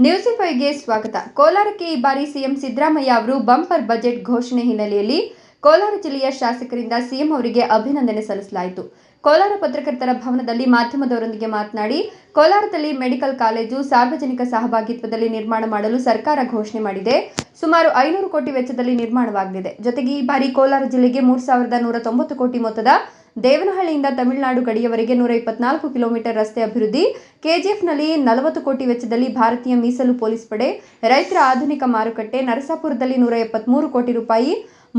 News ಫೈವ್ಗೆ ಸ್ವಾಗತ. ಕೋಲಾರಕ್ಕೆ ಈ ಬಾರಿ ಸಿಎಂ ಸಿದ್ದರಾಮಯ್ಯ ಅವರು ಬಂಪರ್ ಬಜೆಟ್ ಘೋಷಣೆ ಹಿನ್ನೆಲೆಯಲ್ಲಿ ಕೋಲಾರ ಜಿಲ್ಲೆಯ ಶಾಸಕರಿಂದ ಸಿಎಂ ಅವರಿಗೆ ಅಭಿನಂದನೆ ಸಲ್ಲಿಸಲಾಯಿತು. ಕೋಲಾರ ಪತ್ರಕರ್ತರ ಭವನದಲ್ಲಿ ಮಾಧ್ಯಮದವರೊಂದಿಗೆ ಮಾತನಾಡಿ, ಕೋಲಾರದಲ್ಲಿ ಮೆಡಿಕಲ್ ಕಾಲೇಜು ಸಾರ್ವಜನಿಕ ಸಹಭಾಗಿತ್ವದಲ್ಲಿ ನಿರ್ಮಾಣ ಮಾಡಲು ಸರ್ಕಾರ ಘೋಷಣೆ ಮಾಡಿದೆ. ಸುಮಾರು ಐನೂರು ಕೋಟಿ ವೆಚ್ಚದಲ್ಲಿ ನಿರ್ಮಾಣವಾಗಲಿದೆ. ಜೊತೆಗೆ ಈ ಬಾರಿ ಕೋಲಾರ ಜಿಲ್ಲೆಗೆ ಮೂರು ಸಾವಿರದ ನೂರ ತೊಂಬತ್ತು ಕೋಟಿ ಮೊತ್ತದ ದೇವನಹಳ್ಳಿಯಿಂದ ತಮಿಳುನಾಡು ಗಡಿಯವರೆಗೆ ನೂರ ಇಪ್ಪತ್ನಾಲ್ಕು ಕಿಲೋಮೀಟರ್ ರಸ್ತೆ ಅಭಿವೃದ್ಧಿ. ಕೆಜಿಎಫ್ನಲ್ಲಿ ನಲವತ್ತು ಕೋಟಿ ವೆಚ್ಚದಲ್ಲಿ ಭಾರತೀಯ ಮೀಸಲು ಪೊಲೀಸ್ ಪಡೆ, ರೈತರ ಆಧುನಿಕ ಮಾರುಕಟ್ಟೆ, ನರಸಾಪುರದಲ್ಲಿ ನೂರ ಎಪ್ಪತ್ಮೂರು ಕೋಟಿ ರೂಪಾಯಿ.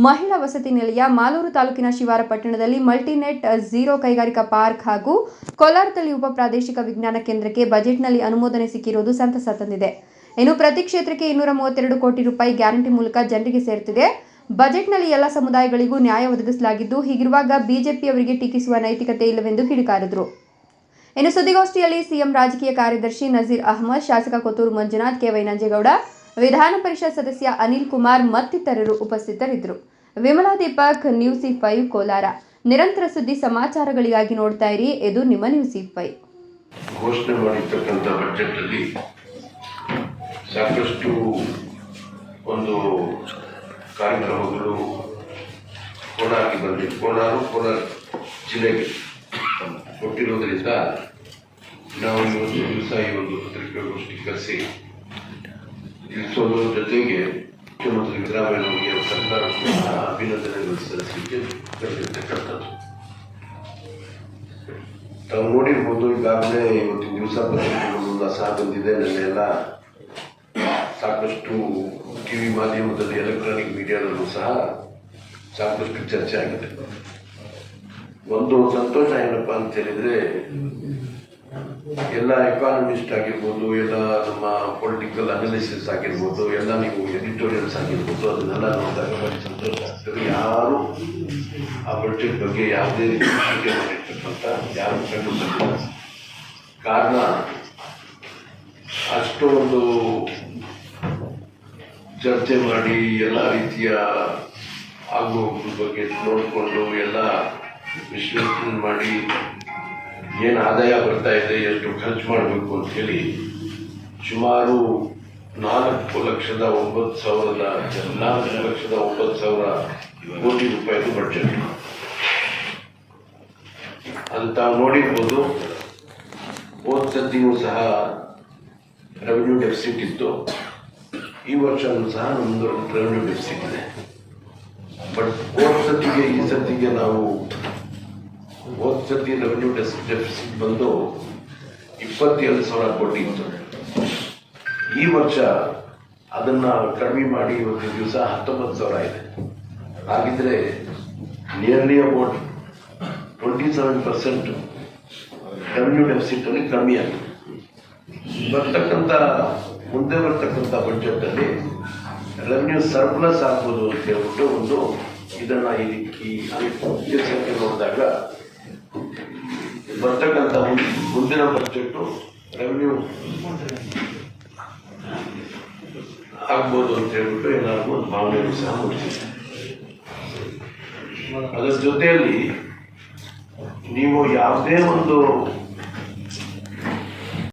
ಮಹಿಳಾ ವಸತಿ ನಿಲಯ, ಮಾಲೂರು ತಾಲೂಕಿನ ಶಿವಾರ ಪಟ್ಟಣದಲ್ಲಿ ಮಲ್ಟಿನೆಟ್ ಝೀರೋ ಕೈಗಾರಿಕಾ ಪಾರ್ಕ್ ಹಾಗೂ ಕೋಲಾರದಲ್ಲಿ ಉಪ ಪ್ರಾದೇಶಿಕ ವಿಜ್ಞಾನ ಕೇಂದ್ರಕ್ಕೆ ಬಜೆಟ್ನಲ್ಲಿ ಅನುಮೋದನೆ ಸಿಕ್ಕಿರುವುದು ಸಂತಸ ತಂದಿದೆ. ಇನ್ನು ಪ್ರತಿ ಕ್ಷೇತ್ರಕ್ಕೆ ಇನ್ನೂರ ಮೂವತ್ತೆರಡು ಕೋಟಿ ರೂಪಾಯಿ ಗ್ಯಾರಂಟಿ ಮೂಲಕ ಜನರಿಗೆ ಸೇರುತ್ತಿದೆ ಬಜೆಟ್ನಲ್ಲಿ ಎಲ್ಲ ಸಮುದಾಯಗಳಿಗೂ ನ್ಯಾಯ ಒದಗಿಸಲಾಗಿದ್ದು, ಹೀಗಿರುವಾಗ ಬಿಜೆಪಿಯವರಿಗೆ ಟೀಕಿಸುವ ನೈತಿಕತೆ ಇಲ್ಲವೆಂದು ಕಿಡಿಕಾರಿದರು. ಇನ್ನು ಸುದ್ದಿಗೋಷ್ಠಿಯಲ್ಲಿ ಸಿಎಂ ರಾಜಕೀಯ ಕಾರ್ಯದರ್ಶಿ ನಜೀರ್ ಅಹಮದ್, ಶಾಸಕ ಕೊತ್ತೂರು ಮಂಜುನಾಥ್, ಕೆ ನಂಜೇಗೌಡ, ವಿಧಾನ ಪರಿಷತ್ ಸದಸ್ಯ ಅನಿಲ್ ಕುಮಾರ್ ಮತ್ತಿತರರು ಉಪಸ್ಥಿತರಿದ್ದರು. Vimala Deepak, news C five, Kolar. ನಿರಂತರ ಸುದ್ದಿ ಸಮಾಚಾರಗಳಿಗಾಗಿ ನೋಡ್ತಾ ಇರಿ, ಇದು ನಿಮ್ಮ ನ್ಯೂಸಿ ಫೈವ್. ಘೋಷಣೆ ಮಾಡಿರ್ತಕ್ಕಂಥ ಬಜೆಟ್ ಅಲ್ಲಿ ಸಾಕಷ್ಟು ಒಂದು ಕಾರ್ಯಕ್ರಮಗಳು ಕೋಲಾರಿಗೆ ಬಂದಿದೆ. ಕೋಲಾರು, ಕೋಲಾರ ಜಿಲ್ಲೆಗೆ ಕೊಟ್ಟಿರೋದ್ರಿಂದ ನಾವು ಇವತ್ತು ದಿವಸ ಈ ಒಂದು ಪತ್ರಿಕಾಗೋಷ್ಠಿ ಕರೆಸಿ ತಿಳಿಸೋದ್ರ ಜೊತೆಗೆ ಮುಖ್ಯಮಂತ್ರಿ ಸಿದ್ದರಾಮಯ್ಯ ಸಹ ಅಭಿನಂದನೆಗಳು ಸಲ್ಲಿಸಲಿಕ್ಕೆ ಕರೆದಿರ್ತಕ್ಕಂಥದ್ದು. ತಾವು ನೋಡಿರ್ಬೋದು ಈಗಾಗಲೇ ಇವತ್ತಿನ ದಿವಸ ಪತ್ರಿಕೆಗಳು ಸಹ ಬಂದಿದೆ ನನ್ನೆಲ್ಲ ಸಾಕಷ್ಟು ಟಿವಿ ಮಾಧ್ಯಮದಲ್ಲಿ ಎಲೆಕ್ಟ್ರಾನಿಕ್ ಮೀಡಿಯಾದಲ್ಲೂ ಸಹ ಸಾಕಷ್ಟು ಚರ್ಚೆ ಆಗಿದೆ. ಒಂದು ಸಂತೋಷ ಏನಪ್ಪ ಅಂತ ಹೇಳಿದ್ರೆ, ಎಲ್ಲ ಎಕಾನಮಿಸ್ಟ್ ಆಗಿರ್ಬೋದು, ಎಲ್ಲ ನಮ್ಮ ಪೊಲಿಟಿಕಲ್ ಅನಾಲಿಸಿಸ್ ಆಗಿರ್ಬೋದು, ಎಲ್ಲ ನೀವು ಎಡಿಟೋರಿಯಲ್ಸ್ ಆಗಿರ್ಬೋದು, ಅದನ್ನೆಲ್ಲ ನೋಡಿದಾಗ ಬಹಳ ಸಂತೋಷ ಆಗ್ತದೆ. ಯಾರು ಆ ಬಜೆಟ್ ಬಗ್ಗೆ ಯಾವುದೇ ರೀತಿ ಮಾಡಿರ್ತಕ್ಕಂಥ ಯಾರು ಕಂಡು ಕಾರಣ ಅಷ್ಟೊಂದು ಚರ್ಚೆ ಮಾಡಿ ಎಲ್ಲ ರೀತಿಯ ಆಗುವ ಬಗ್ಗೆ ನೋಡಿಕೊಂಡು ಎಲ್ಲ ವಿಶ್ಲೇಷಣೆ ಮಾಡಿ ಏನು ಆದಾಯ ಬರ್ತಾ ಇದೆ, ಎಷ್ಟು ಖರ್ಚು ಮಾಡಬೇಕು ಅಂತ ಹೇಳಿ ಸುಮಾರು ನಾಲ್ಕು ಲಕ್ಷದ ಒಂಬತ್ತು ಸಾವಿರದ ನಾಲ್ಕು ಲಕ್ಷದ ಒಂಬತ್ತು ಸಾವಿರ ಕೋಟಿ ರೂಪಾಯಿದು ಬಡ್ಜೆಟ್ ಅಂತ ನೋಡಿರ್ಬೋದು, ಹೋದ ಸತಿನೂ ಸಹ ರೆವಿನ್ಯೂ ಡೆಫಿಸಿಟ್ ಇತ್ತು. ಈ ವರ್ಷವೂ ಸಹ ನಮ್ಮದು ರೆವೆನ್ಯೂ ಡೆಫಿಸಿಟ್ ಇದೆ ಬಟ್ ಹೋದ ಸತಿಗೆ ಈ ಸತಿಗೆ ನಾವು ಹೋದ ಸತಿ ರೆವೆನ್ಯೂ ಡೆಫಿಸಿಟ್ ಬಂದು ಇಪ್ಪತ್ತೇಳು ಸಾವಿರ ಕೋಟಿ ಇತ್ತು. ಈ ವರ್ಷ ಅದನ್ನ ಕಡಿಮೆ ಮಾಡಿ ಇವತ್ತು ದಿವಸ ಹತ್ತೊಂಬತ್ತು ಸಾವಿರ ಇದೆ. ಹಾಗಿದ್ರೆ nearly about twenty seven percent revenue deficit ಅಲ್ಲಿ ಕಡಿಮೆ ಆಗಿದೆ. ಬರ್ತಕ್ಕಂಥ ಮುಂದೆ ಬರ್ತಕ್ಕಂಥ ಬಜೆಟ್ ಅಲ್ಲಿ ರೆವೆನ್ಯೂ ಸರ್ಪ್ಲಸ್ ಆಗ್ಬೋದು ಅಂತ ಹೇಳ್ಬಿಟ್ಟು ಒಂದು ಇದನ್ನ ಇದಕ್ಕೆ ಉದ್ದೇಶಕ್ಕೆ ನೋಡಿದಾಗ ಬರ್ತಕ್ಕಂಥ ಮುಂದಿನ ಬಜೆಟ್ ರೆವೆನ್ಯೂ ಆಗ್ಬೋದು ಅಂತ ಹೇಳ್ಬಿಟ್ಟು ಎಲ್ಲರಿಗೂ ಒಂದು ಭಾವನೆಯನ್ನು ಸಹ ಮೂಡಿಸಿದೆ ಅದರ ಜೊತೆಯಲ್ಲಿ ನೀವು ಯಾವುದೇ ಒಂದು